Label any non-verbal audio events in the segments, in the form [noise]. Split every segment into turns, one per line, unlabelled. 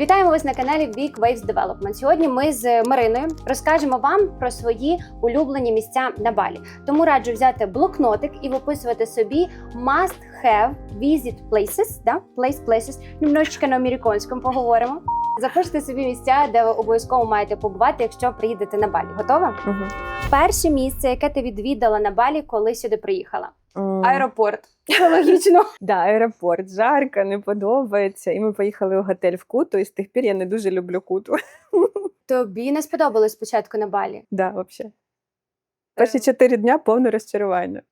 Вітаємо вас на каналі Big Waves Development. Сьогодні ми з Мариною розкажемо вам про свої улюблені місця на Балі. Тому раджу взяти блокнотик і виписувати собі must have visit places, да? place places. Немножечко на американському поговоримо. Запишете собі місця, де ви обов'язково маєте побувати, якщо приїдете на Балі. Готова?
Угу.
Перше місце, яке ти відвідала на Балі, коли сюди приїхала? Аеропорт. Логічно. [laughs]
Да, аеропорт. Жарко, не подобається. І ми поїхали у готель в Куту, і з тих пір я не дуже люблю Куту. [laughs]
Тобі не сподобалось спочатку на Балі.
Да, взагалі. Перші чотири дня повне розчарування.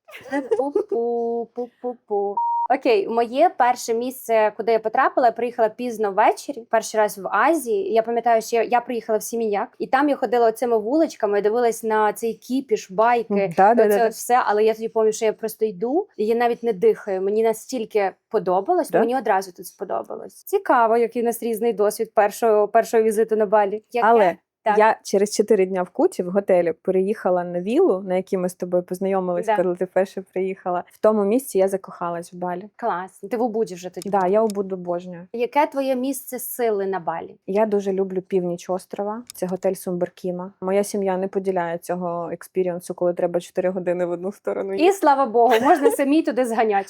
Пу-пу, пу-пу-пу. Окей, моє перше місце, куди я потрапила, я приїхала пізно ввечері, перший раз в Азії. Я пам'ятаю, що я, я приїхала в Сіміняк, і там я ходила цими вуличками, дивилась на цей кіпіш, байки.
Да, да,
Це
да,
от все, але я тоді пам'ятаю, що я просто йду, і я навіть не дихаю. Мені настільки подобалось,
Да?
мені одразу тут сподобалось. Цікаво, який у нас різний досвід першого першого візиту на Балі. Яке?
Але
Так.
я через чотири дня в Куті в готелі переїхала на віллу, на якій ми з тобою познайомились,
Да.
коли ти перше приїхала. В тому місці я закохалась в Балі.
клас. Ти в Убуді вже тоді.
Да, я обуду обожнюю.
Яке твоє місце сили на Балі?
Я дуже люблю північ острова. Це готель Сумберкіма. Моя сім'я не поділяє цього експірієнсу, коли треба 4 години в одну сторону.
І слава Богу, можна [laughs] самі туди зганяти.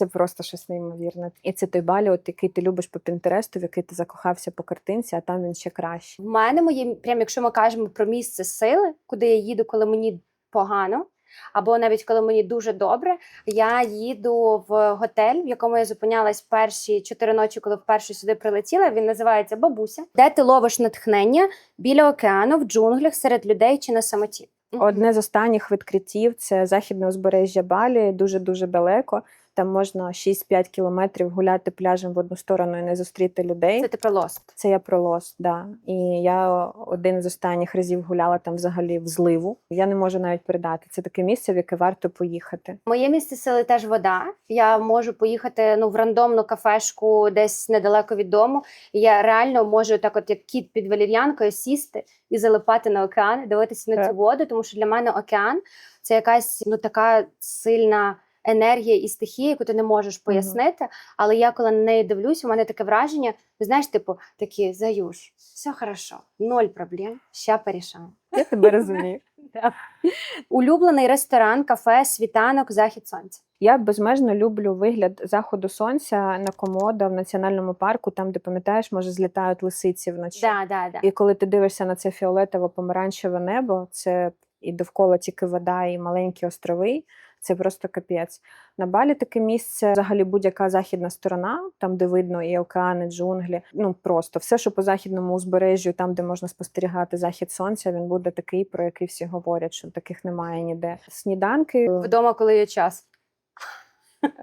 Це просто щось неймовірне. І це той балі, от який ти любиш по Пінтересту, в який ти закохався по картинці, а там він ще кращий.
В мене моє, прям якщо ми кажемо про місце сили, куди я їду, коли мені погано, або навіть коли мені дуже добре, я їду в готель, в якому я зупинялась перші чотири ночі, коли вперше сюди прилетіла. Він називається Бабуся, де ти ловиш натхнення біля океану, в джунглях, серед людей чи на самоті.
Одне з останніх відкриттів це західне узбережжя Балі, дуже дуже далеко. Там можна 6-5 кілометрів гуляти пляжем в одну сторону і не зустріти людей.
Це ти про лост.
Це я про лос, да. І я один з останніх разів гуляла там взагалі в зливу. Я не можу навіть передати. Це таке місце, в яке варто поїхати.
Моє місце сили теж вода. Я можу поїхати ну в рандомну кафешку десь недалеко від дому. І я реально можу так, от як кіт під валір'янкою, сісти і залипати на океан, дивитися на
Так.
цю воду, тому що для мене океан це якась ну така сильна. Енергія і стихія, яку ти не можеш пояснити, але я коли на неї дивлюсь, у мене таке враження, знаєш, типу, такі заюш, все хорошо, ноль проблем, ща порішаємо.
Я тебе розумію. [laughs]
Улюблений ресторан, кафе, світанок, захід сонця.
Я безмежно люблю вигляд заходу сонця на комода в національному парку, там, де пам'ятаєш, може злітають лисиці вночі.
Да, да, да.
І коли ти дивишся на це фіолетово-помаранчеве небо, це і довкола тільки вода, і маленькі острови. Це просто капець. На Балі таке місце, взагалі будь-яка західна сторона, там, де видно і океани, джунглі. Ну просто все, що по західному узбережжю, там, де можна спостерігати захід сонця, він буде такий, про який всі говорять, що таких немає ніде. Сніданки
Вдома, коли є час.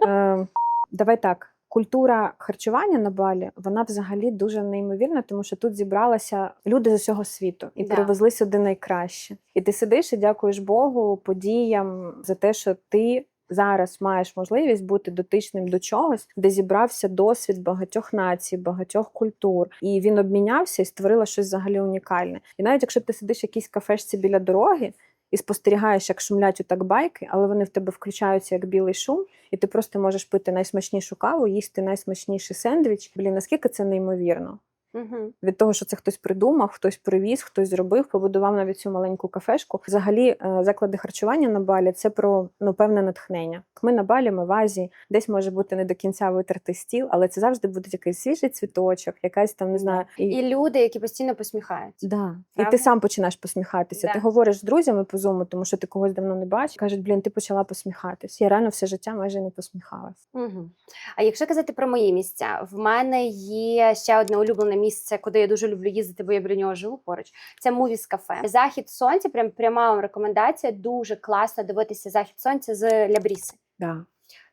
Е, давай так. Культура харчування на Балі вона взагалі дуже неймовірна, тому що тут зібралися люди з усього світу і
Да.
привезли сюди найкраще. І ти сидиш і дякуєш Богу, подіям за те, що ти зараз маєш можливість бути дотичним до чогось, де зібрався досвід багатьох націй, багатьох культур, і він обмінявся і створила щось взагалі унікальне. І навіть якщо ти сидиш в якійсь кафешці біля дороги. І спостерігаєш, як шумлять отак байки, але вони в тебе включаються як білий шум, і ти просто можеш пити найсмачнішу каву, їсти найсмачніший сендвіч. Блін, наскільки це неймовірно?
Угу.
Від того, що це хтось придумав, хтось привіз, хтось зробив, побудував навіть цю маленьку кафешку. Взагалі, е, заклади харчування на балі це про ну певне натхнення. Ми на балі, ми в Азії, десь може бути не до кінця витертий стіл, але це завжди буде якийсь свіжий цвіточок, якась там не знаю.
І люди, які постійно посміхаються.
Да. І ти сам починаєш посміхатися.
Да.
Ти говориш з друзями по зуму, тому що ти когось давно не бачиш. Кажуть, блін, ти почала посміхатись. Я реально все життя майже не посміхалась.
Угу. А якщо казати про мої місця, в мене є ще одне улюблене місце, куди я дуже люблю їздити, бо я біля нього живу поруч. Це Мувіс кафе. Захід сонця, прям пряма вам рекомендація. Дуже класно дивитися захід сонця з Лябріси.
Да.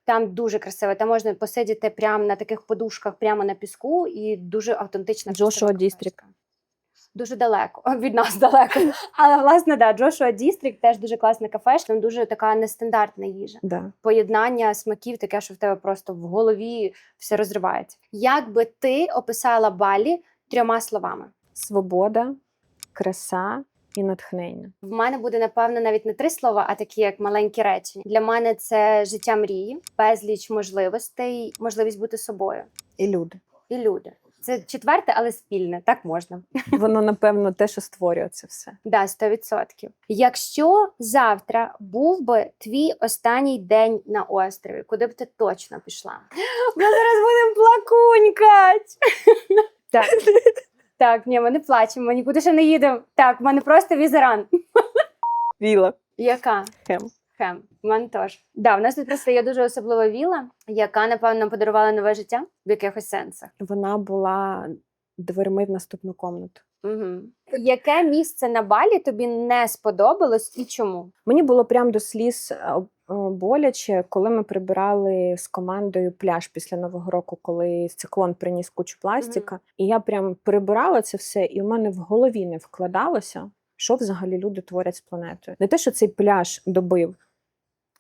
Там дуже красиво. Там можна посидіти прямо на таких подушках, прямо на піску, і дуже автентична.
Джошуа
кафешка. Дуже далеко [laughs] від нас далеко. Але власне да, Джошуа Дістрікт теж дуже класна кафешка. Там дуже така нестандартна їжа.
Да.
Поєднання смаків таке, що в тебе просто в голові все розривається. Як би ти описала Балі трьома словами?
Свобода, краса і натхнення.
В мене буде напевно навіть не три слова, а такі як маленькі речення. Для мене це життя мрії, безліч можливостей, можливість бути собою
І люди.
і люди. Це четверте, але спільне. Так можна. [laughs]
Воно, напевно, те, що створює це все.
Да, 100%. Якщо завтра був би твій останній день на острові, куди б ти точно пішла? [gasps] Ми зараз будемо плакунькать. [laughs] Так. Так, ні, ми не плачемо, нікуди ще не їдемо. Так, в мене просто візеран.
Віла.
Яка?
Хем.
Хем, в мене теж. Да, в нас тут просто є дуже особлива віла, яка, напевно, нам подарувала нове життя в якихось сенсах.
Вона була дверми в наступну комнату.
Угу. Яке місце на балі тобі не сподобалось і чому?
Мені було прям до сліз е, боляче, коли ми прибирали з командою пляж після нового року, коли циклон приніс кучу пластика. І я прям прибирала це все, і в мене в голові не вкладалося, що взагалі люди творять з планетою. Не те, що цей пляж добив.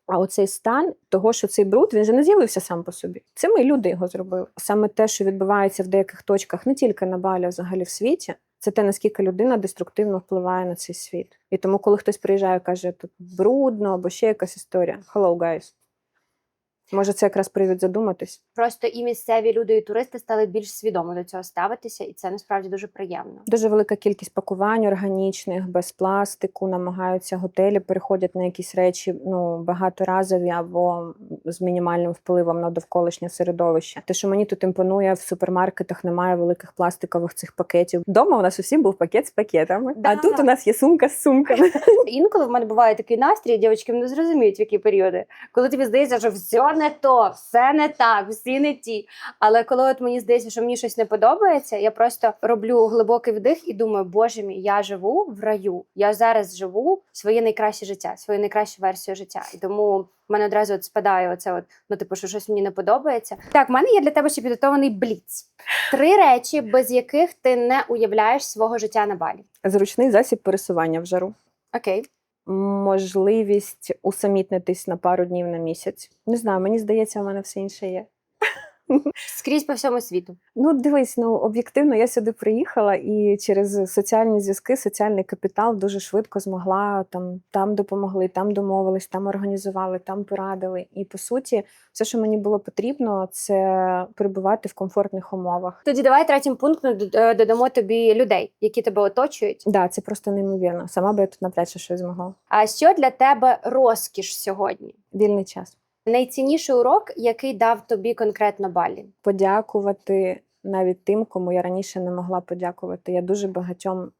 А оцей стан того, що цей бруд він же не з'явився сам по собі. Це ми люди його зробили. Саме те, що відбувається в деяких точках, не тільки на балі, а взагалі в світі, це те, наскільки людина деструктивно впливає на цей світ. І тому, коли хтось приїжджає і каже, тут брудно або ще якась історія. Hello, guys. Може, це якраз привід задуматись.
Просто і місцеві люди, і туристи стали більш свідомо до цього ставитися, і це насправді дуже приємно.
Дуже велика кількість пакувань органічних, без пластику, намагаються готелі, переходять на якісь речі ну, багаторазові або з мінімальним впливом на довколишнє середовище. Те, що мені тут імпонує, в супермаркетах немає великих пластикових цих пакетів. Дома у нас усім був пакет з пакетами,
Да.
а тут у нас є сумка з сумками.
Інколи в мене буває такий настрій, дівчатки не зрозуміють, в які періоди, коли тобі здається, що все не то, все не так, всі не ті. Але коли от мені здається, що мені щось не подобається, я просто роблю глибокий вдих і думаю, боже мій, я живу в раю. Я зараз живу своє найкраще життя, свою найкращу версію життя. І тому в мене одразу от спадає оце, от, ну типу, що щось мені не подобається. Так, в мене є для тебе ще підготований бліц. Три речі, без яких ти не уявляєш свого життя на балі.
Зручний засіб пересування в жару.
Окей.
Можливість усамітнитись на пару днів на місяць. Не знаю, мені здається, у мене все інше є.
Скрізь по всьому світу.
Ну, дивись, ну об'єктивно, я сюди приїхала і через соціальні зв'язки, соціальний капітал дуже швидко змогла там, там допомогли, там домовились, там організували, там порадили. І по суті, все, що мені було потрібно, це перебувати в комфортних умовах.
Тоді давай третім пунктом е, додамо тобі людей, які тебе оточують.
Да, це просто неймовірно. Сама би я тут навряд чи щось змогла.
А що для тебе розкіш сьогодні?
Вільний час.
Найцінніший урок, який дав тобі конкретно Балі?
Подякувати навіть тим, кому я раніше не могла подякувати. Я дуже багатьом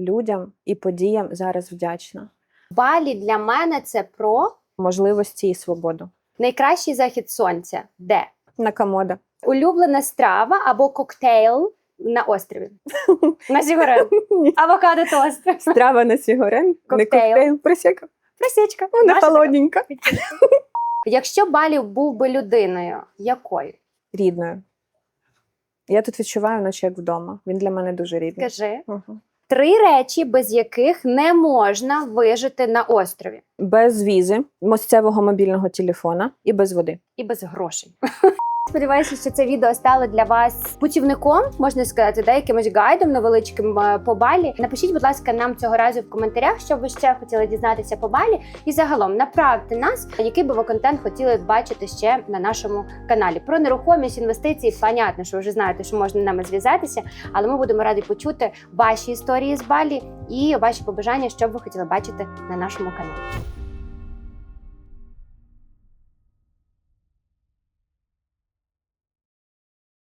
людям і подіям зараз вдячна.
Балі для мене це про
Можливості і свободу.
найкращий захід сонця. Де?
На комода.
Улюблена страва або коктейл на острові. На Сігорен. [laughs] Авокадо тост.
Страва на сігорен, не
Коктейл.
коктейл, просека.
Просічка.
Вона холодненька. [laughs]
Якщо Балів був би людиною, якою?
Рідною. Я тут відчуваю, наче як вдома. Він для мене дуже рідний.
Скажи.
Угу.
Три речі, без яких не можна вижити на острові.
Без візи, місцевого мобільного телефона і без води.
і без грошей. Сподіваюся, що це відео стало для вас путівником, можна сказати, да, якимось гайдом невеличким е, по балі. Напишіть, будь ласка, нам цього разу в коментарях, що ви ще хотіли дізнатися по балі. І загалом направте нас, який би ви контент хотіли бачити ще на нашому каналі. Про нерухомість інвестиції, понятно, що вже знаєте, що можна нами зв'язатися, але ми будемо раді почути ваші історії з балі і ваші побажання, що б ви хотіли бачити на нашому каналі.